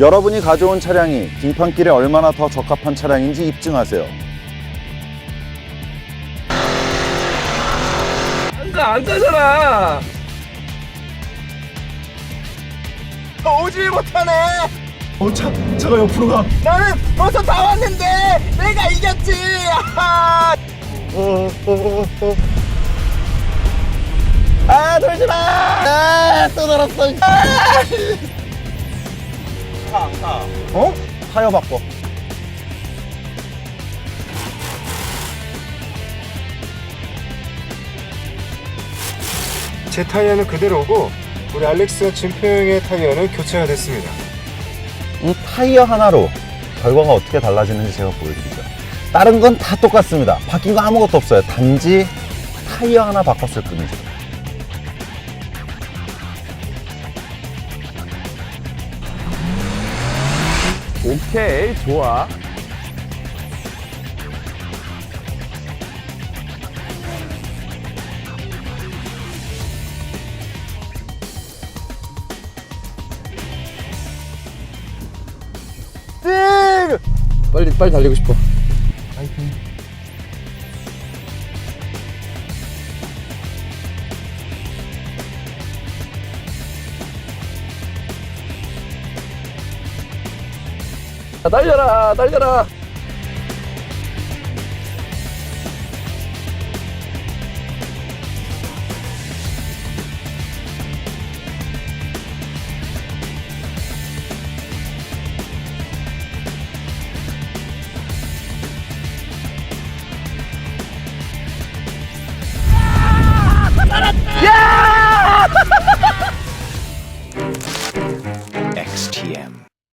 여러분이 가져온 차량이 등판길에 얼마나 더 적합한 차량인지 입증하세요. 안 가, 안 가잖아. 오질 못하네. 어, 차, 차가 옆으로 가. 나는 벌써 다 왔는데 내가 이겼지. 아하. 아, 돌지 마! 아, 또 돌았어. 아! 어? 타이어 바꿔. 제 타이어는 그대로고 우리 알렉스와 진표 형의 타이어는 교체가 됐습니다. 이 타이어 하나로 결과가 어떻게 달라지는지 제가 보여드리죠. 다른 건 다 똑같습니다. 바뀐 거 아무것도 없어요. 단지 타이어 하나 바꿨을 뿐이죠. 오케이, 좋아. 빨리, 빨리 달리고 싶어. 자, 달려라, 달려라. XTM.